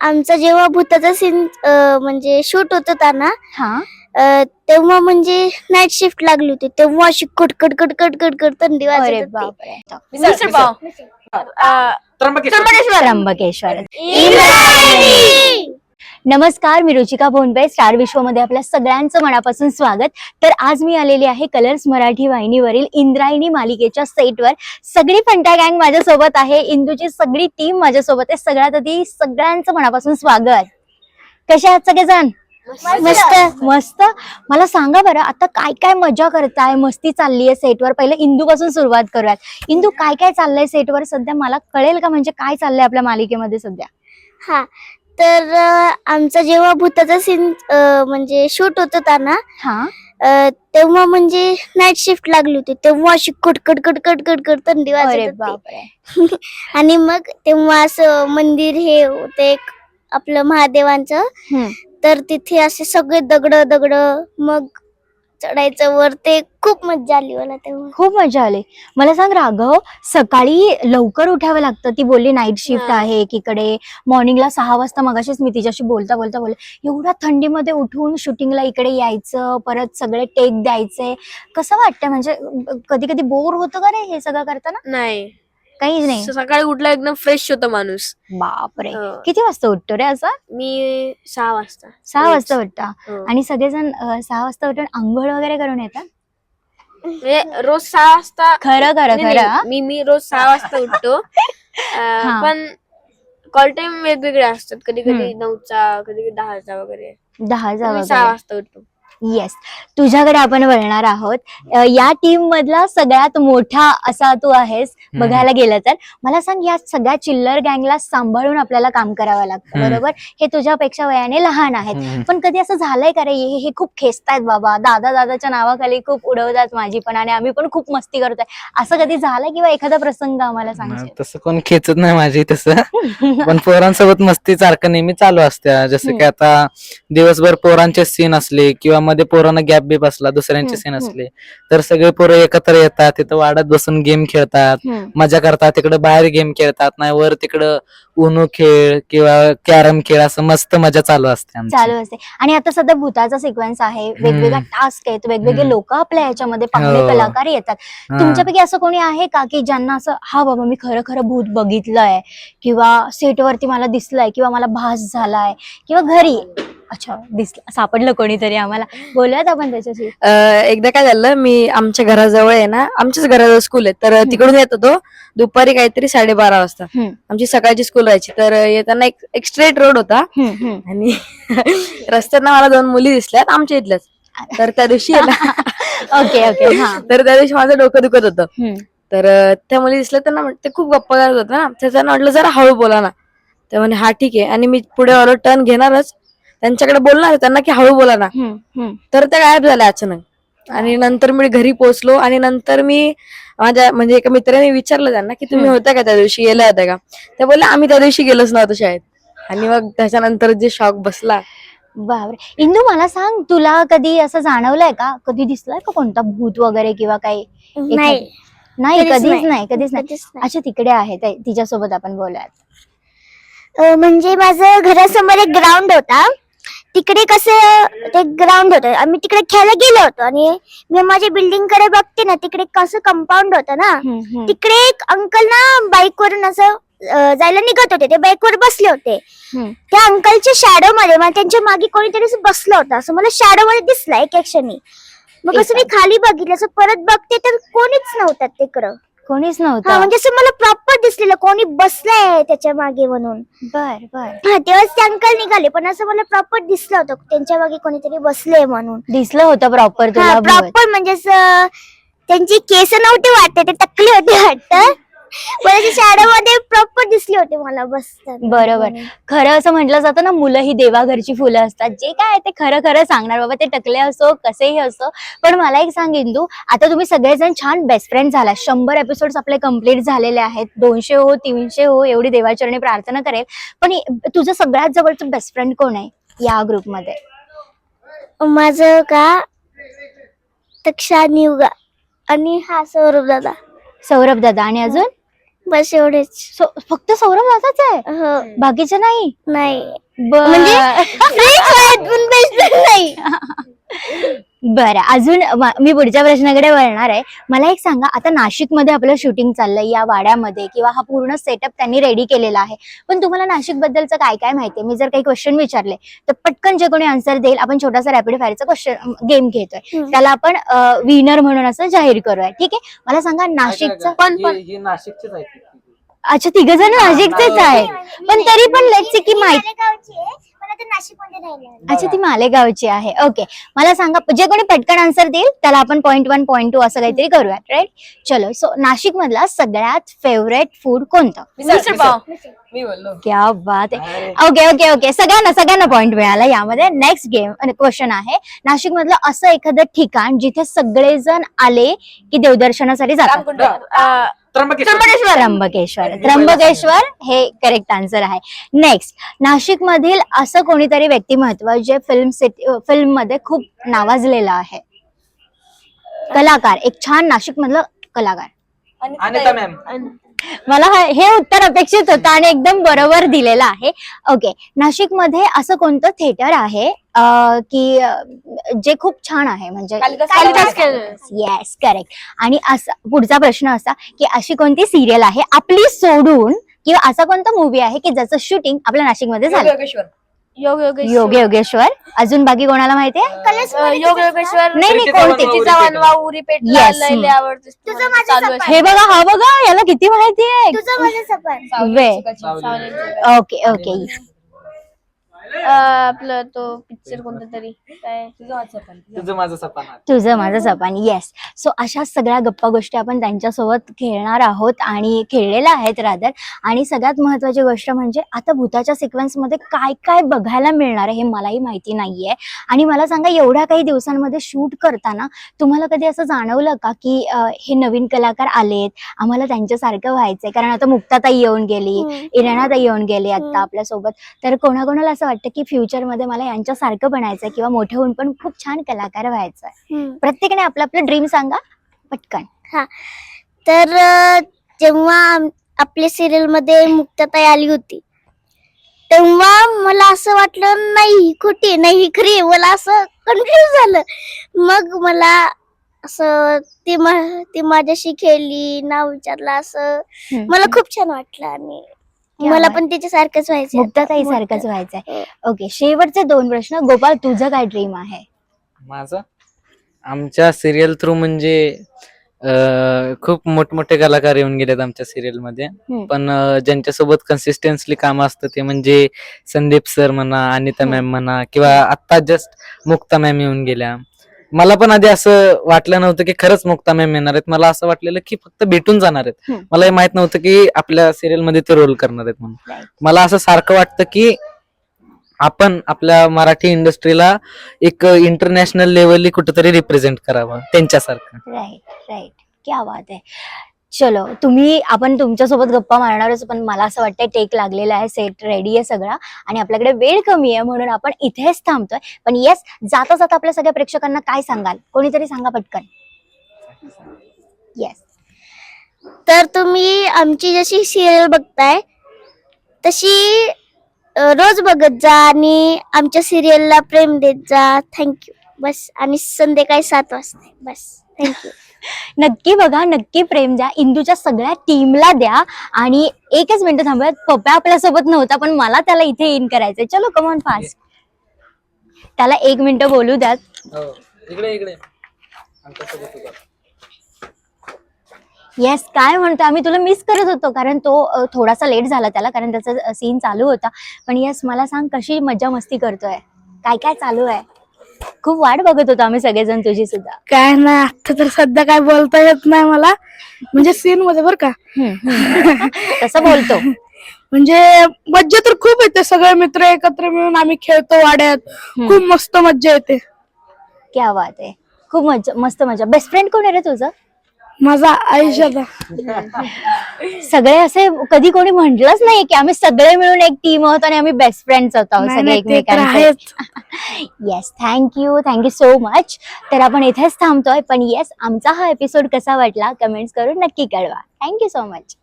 आमचा जेव्हा भूताचा सीन म्हणजे शूट होत होता ना हा तेव्हा म्हणजे नाईट शिफ्ट लागली होती. तेव्हा अशी कटकट कटकट कटकट थंडी अरे वाजत होती. बापरे. मिसळ पाव. अं, त्र्यंबकेश्वर. त्र्यंबकेश्वर. इंद्रायणी! नमस्कार मी रुचिका भोंडबे स्टार विश्वमध्ये आपल्या सगळ्यांचं मनापासून स्वागत. तर आज मी आलेली आहे कलर्स मराठी वाहिनीवरील इंद्रायणी मालिकेच्या सेटवर. सगळी फंटा गँग माझ्यासोबत आहे. इंदूची सगळी टीम माझ्यासोबत आहे. सगळ्यात आधी सगळ्यांचं मनापासून स्वागत. कसे आहात सगळेजण? मस्त. मस्त. मला सांगा बरं आता काय काय मजा करताय? मस्ती चालली आहे सेटवर. पहिले इंदू पासून सुरुवात करूयात. इंदू काय काय चाललंय सेटवर सध्या? मला कळेल का? म्हणजे काय चाललंय आपल्या मालिकेमध्ये सध्या? हा. तर आमचा जेव्हा भूताचा सीन म्हणजे शूट होत होता ना हा तेव्हा म्हणजे नाईट शिफ्ट लागली होती. तेव्हा अशी कटकट कटकट कटकट थंडी वाजत होती. आणि मग तेव्हा असं मंदिर हे होते एक आपलं महादेवांचं. तर तिथे असे सगळे दगड दगड मग चढायचं वर ते खूप मज्जा आली मला तेव्हा. खूप मजा आली. मला सांग राघव सकाळी लवकर उठावं लागतं? ती बोलली नाईट शिफ्ट हा. आहे एकीकडे मॉर्निंगला सहा वाजता मगाशीच मी तिच्याशी बोलता बोलता बोलले एवढ्या थंडीमध्ये उठून शूटिंगला इकडे यायचं परत सगळे टेक द्यायचे. कसं वाटतं म्हणजे कधी कधी बोर होतं का रे हे सगळं करताना? नाही. काहीच नाही. सकाळी उठला एकदम फ्रेश होतो माणूस. बापरे. हो. किती वाजता उठतो रे असा? मी सहा वाजता. सहा. वाजता उठता. हो. आणि सगळेजण अं, सहा वाजता उठून आंघोळ वगैरे करून येतात? म्हणजे रोज सहा वाजता खरं खरं नाही, खरं. नाही, मी मी रोज सहा वाजता उठतो. अं, हा. पण कॉल टाइम वेगवेगळे असतात. कधी कधी. नऊचा कधी कधी दहाचा वगैरे. दहाचा मी सहा वाजता उठतो. येस तुझ्याकडे आपण वळणार आहोत. अ, या टीम मधला सगळ्यात मोठा असा तू आहेस हम्म. बघायला गेलं तर. मला सांग या सगळ्या चिल्लर गँगला सांभाळून आपल्याला काम करावं लागतं हम्म. बरोबर? हे तुझ्यापेक्षा वयाने लहान आहेत. हम्म. पण कधी असं झालंय का रे? हे हे खूप खेचतायत बाबा. दादा दादाच्या नावाखाली खूप उडवतात माझी पण आणि आम्ही पण खूप मस्ती करतोय. असं कधी झालंय किंवा एखादा प्रसंग आम्हाला सांगशील तसं कोण खेचत नाही माझी तसं. पण पोरांसोबत मस्ती सारखं नेहमी चालू असते. जसं की आता दिवसभर पोरांचे सीन असले किंवा मध्ये पोरांना गॅप बीप असला दुसऱ्यांचे सीन. असले तर सगळे पोरं एकत्र येतात तिथं वाडत बसून गेम खेळतात. मजा करतात तिकडे बाहेर गेम खेळतात नाही वर तिकडं उनो खेळ किंवा कॅरम खेळ असं मस्त मजा चालू असते आमची. चालू असते आणि आता सध्या भूताचा सिक्वेन्स आहे वेगवेगळा टास्क आहेत वेगवेगळे हम्म. लोक आपल्या ह्याच्यामध्ये पाहुणे हो. कलाकार येतात हा. तुमच्यापैकी असं कोणी आहे का की ज्यांना असं हा बाबा मी खरं खरं भूत बघितलंय किंवा सेटवरती मला दिसलंय किंवा मला भास झालाय किंवा घरी अच्छा दिसलं सापडलं कोणीतरी आम्हाला बोलूयात आपण त्याच्याशी अं, एकदा काय झालं मी आमच्या घराजवळ आहे ना आमच्याच घराजवळ स्कूल आहे तर तिकडून येत होतो दुपारी काहीतरी साडेबारा वाजता हम्म. आमची सकाळची स्कूल व्हायची तर येताना एक एक स्ट्रेट रोड होता. आणि रस्त्यानं मला दोन मुली दिसल्यात आमच्या इथल्याच. तर त्या दिवशी ओके ओके हा. तर त्या दिवशी माझं डोकं दुखत होतं. तर त्या मुली दिसल्या त्यांना ते खूप गप्पा करत होत्या ना. तर त्यांना म्हटलं जरा हळू बोला ना. ते म्हणे हा ठीक आहे. आणि मी पुढे ऑर्डर टर्न घेणारच. त्यांच्याकडे बोलणार त्यांना की हळू बोला ना. तर त्या गायब झाल्या अचानक. आणि नंतर मी घरी पोहोचलो आणि नंतर मी माझ्या म्हणजे एका मित्राने विचारलं त्यांना की तुम्ही होत्या का त्या दिवशी? गेल्या होत्या का? ते बोलले आम्ही त्या दिवशी गेलोच नव्हतो शाळेत. आणि मग त्याच्यानंतर जे शॉक बसला. बापरे. इंदू मला सांग तुला कधी असं जाणवलंय का? कधी दिसलाय का कोणता भूत वगैरे किंवा काही नाही. नाही कधीच नाही. नाही कधीच नाही. अच्छा तिकडे आहे तिच्यासोबत आपण बोलूयात. म्हणजे माझं घरासमोर एक ग्राउंड होता. तिकडे कसं ते ग्राउंड होतं. आम्ही तिकडे खेळायला गेलो होतो आणि मी माझ्या बिल्डिंगकडे बघते ना तिकडे कसं कंपाऊंड होतं ना. तिकडे एक अंकल ना बाईक वरून असं अ, जायला निघत होते. ते बाईक वर बसले होते. त्या अंकलच्या शॅडो मध्ये मला त्यांच्या मागे कोणीतरी असं बसलं होतं. असं मला शॅडो मध्ये दिसला एक क्षणी. मग कसं मी खाली बघितलं. असं परत बघते तर कोणीच नव्हतं तिकडं. कोणीच हा नव्हतं म्हणजे असं मला प्रॉपर दिसलेलं कोणी बसलंय त्याच्यामागे म्हणून. बर बर. हा तेव्हाच ते अंकल निघाले पण असं मला प्रॉपर दिसलं होतं त्यांच्या मागे कोणीतरी बसले म्हणून. दिसलं होतं प्रॉपर तुला. प्रॉपर म्हणजे असं त्यांची केस नव्हते वाटत ते टकले होते वाटत. पण शाळेमध्ये प्रॉपर दिसले होते मला बसतात बरोबर. खरं असं म्हटलं जातं ना मुलं ही देवाघरची फुलं असतात. जे काय ते खरं खरं सांगणार. बाबा ते टकले असो कसेही असो. पण मला एक सांग इंदू. आता तुम्ही सगळेजण छान बेस्ट फ्रेंड झाला. शंभर एपिसोड आपले कंप्लीट झालेले आहेत. दोनशे हो तीनशे हो एवढी देवाचरणी प्रार्थना करेल. पण तुझं सगळ्यात जवळचं बेस्ट फ्रेंड कोण आहे या ग्रुपमध्ये माझं का? तक्षा निवगा आणि हा सौरभ दादा सौरभ दादा आणि अजून? बस एवढेच. सो- फक्त सौरभ दादाच आहे? हो. बाकीचे नाही? नाही. म्हणजे आहेत पण नाही. बरं अजून म- पुढच्या प्रश्नाकडे वळणार आहे. मला एक सांगा आता नाशिकमध्ये आपलं शूटिंग चाललंय या वाड्यामध्ये किंवा हा पूर्ण सेटअप त्यांनी रेडी केलेला आहे. पण तुम्हाला नाशिक बद्दलचं काय काय माहितीये मी जर काही क्वेश्चन विचारले तर पटकन जे कोणी आन्सर देईल आपण छोटासा रॅपिड फायरचा क्वेश्चन गेम घेतोय. त्याला आपण विनर म्हणून असं जाहीर करूया. ठीक आहे? मला सांगा नाशिकचं पण नाशिकचीच आहे अच्छा तिघ जण नाशिकचेच आहे. पण तरी पण लेट्स की माहिती अच्छा ती मालेगावची आहे. ओके मला सांगा जे कोणी पटकन आन्सर देईल त्याला आपण पॉईंट वन पॉईंट टू असं काहीतरी करूयात राईट चलो सो नाशिक मधला सगळ्यात फेवरेट फूड कोणतं? मिसळ पाव मी बोललो. क्या बात आहे. ओके ओके ओके सगळ्यांना सगळ्यांना पॉईंट मिळाला यामध्ये. नेक्स्ट गेम क्वेश्चन आहे. नाशिक मधलं असं एखादं ठिकाण जिथे सगळेजण आले की देवदर्शनासाठी जातात? त्र्यंबकेश्वर. त्र्यंबकेश्वर. त्र्यंबकेश्वर. हे करेक्ट आन्सर आहे. नेक्स्ट नाशिक मधील असं कोणीतरी व्यक्तिमत्व जे फिल्म सिटी फिल्ममध्ये खूप नावाजलेलं आहे. कलाकार. एक छान नाशिक मधलं कलाकार अनिता मॅम. मला हा- उत्तर अपेक्षित होतं आणि एकदम बरोबर दिलेलं आहे. ओके नाशिकमध्ये असं कोणतं थिएटर आहे? की जे खूप छान आहे? म्हणजे. येस करेक्ट आणि असा पुढचा प्रश्न असा की अशी कोणती सिरियल आहे? आपली सोडून किंवा असा कोणता मूवी आहे की ज्याचं शूटिंग आपल्या नाशिकमध्ये झालं? योगेश्वर योग योगेश्वर योग योगेश्वर अजून बाकी कोणाला माहितीये? अं, योग योगेश्वर नाही कोणते? वनवा, तिचा वनवा उरी पेटला Yes, लय हम्म. लय आवडते. तुझं माझं चालू आहे. सपाट. हे बघा हा बघा याला किती माहिती आहे तुझं माझं सपन वे. Okay okay. आपलं तो पिक्चर कोणता तरी काय? तुझं माझं सपन. तुझं माझं सपान येस सो अशा सगळ्या गप्पा गोष्टी आपण त्यांच्यासोबत खेळणार आहोत आणि खेळलेल्या आहेत रादर आणि सगळ्यात महत्वाची गोष्ट म्हणजे आता भूताच्या सिक्वेन्समध्ये काय काय बघायला मिळणार आहे हे मलाही माहिती नाहीये. आणि मला सांगा एवढ्या काही दिवसांमध्ये शूट करताना तुम्हाला कधी असं जाणवलं का की अं, हे नवीन कलाकार आलेत आम्हाला त्यांच्यासारखं व्हायचंय? कारण आता मुक्ताताई येऊन गेली इराणाताई येऊन गेली आता. आपल्यासोबत. तर कोणाकोणाला असं वाटतं की फ्युचरमध्ये मला यांच्यासारखं बनायचंय किंवा मोठे होऊन पण खूप छान कलाकार व्हायचंय. प्रत्येकाने आपलं आपलं ड्रीम सांगा पटकन. तर अं, जेव्हा आपल्या सिरियलमध्ये मुक्ताताई आली होती तेव्हा मला असं वाटलं नाही ही खोटी नाही ही खरी. मला असं कन्फ्युज झालं. मग मला असं ती मा- ती माझ्याशी खेळली नाव विचारलं असं मला खूप छान वाटलं आणि मला. पण त्याच्यासारखंच व्हायचं मुक्ताताई सारखंच व्हायचंय. ओके शेवटचे दोन प्रश्न. गोपाल तुझं काय ड्रीम आहे? माझं? आमच्या सिरियल थ्रू म्हणजे अं, खूप मोठमोठे कलाकार येऊन गेलेत आमच्या सिरियलमध्ये. हम्म. पण अं, ज्यांच्यासोबत कन्सिस्टन्सली काम असतं ते म्हणजे संदीप सर म्हणा अनिता हम्म. मॅम म्हणा किंवा आता जस्ट मुक्ता मॅम येऊन गेल्या. मला पण आधी असं वाटलं नव्हतं की खरंच मुक्ता मॅम येणार आहेत. मला असं वाटलेलं की फक्त भेटून जाणार आहेत. हम्म. मला हे माहीत नव्हतं की आपल्या सिरियलमध्ये ते रोल करणार आहेत म्हणून. Right. मला असं सारखं वाटतं की आपण आपल्या मराठी इंडस्ट्रीला एक इंटरनॅशनल लेवलली कुठेतरी रिप्रेझेंट करावं त्यांच्यासारखं. राईट राईट क्या बात आहे. चलो तुम्ही आपण तुमच्यासोबत गप्पा मारणारच पण मला असं वाटतंय टेक लागलेला आहे सेट रेडी आहे सगळा आणि आपल्याकडे वेळ कमी आहे म्हणून आपण इथेच थांबतोय. पण येस जाता जाता आपल्या सगळ्या प्रेक्षकांना काय सांगाल? कोणीतरी सांगा पटकन. येस तर तुम्ही आमची जशी सिरियल बघताय तशी रोज बघत जा आणि आमच्या सिरियलला प्रेम देत जा. थँक्यू बस. आणि संध्याकाळी सात वाजता. बस. थँक्यू नक्की बघा नक्की प्रेम द्या. इंदूच्या सगळ्या टीमला द्या. आणि एकच मिनिट थांबूयात. पप्पा आपल्यासोबत नव्हता पण मला त्याला इथे इन करायचंय. चलो कमॉन फास्ट त्याला एक मिनिट बोलू द्यात इकडे इकडे. येस काय म्हणतो आम्ही तुला मिस करत होतो कारण तो अ, थोडासा लेट झाला त्याला कारण त्याचा सीन चालू होता. पण येस मला सांग कशी मजा मस्ती करतोय? काय काय चालू आहे? खूप वाट बघत होतो आम्ही सगळेजण तुझी सुद्धा. काय नाही आता तर सध्या काय बोलता येत नाही मला. म्हणजे सीन मध्ये बर का. तसं बोलतो. म्हणजे मज्जा तर खूप येते सगळे मित्र एकत्र मिळून आम्ही खेळतो वाड्यात. खूप मस्त मज्जा येते. क्या बात आहे. खूप मजा मस्त मजा बेस्ट फ्रेंड कोण आहे रे तुझं? माझा आयुष्याचा सगळे असे कधी कोणी म्हटलंच नाही की आम्ही सगळे मिळून एक टीम आहोत आणि आम्ही बेस्ट फ्रेंड्स आहोत नाही, सगळे एकमेकांचे. Yes thank you thank you so much तर आपण इथेच थांबतोय पण येस आमचा हा एपिसोड कसा वाटला कमेंट्स करून नक्की कळवा. Thank you so much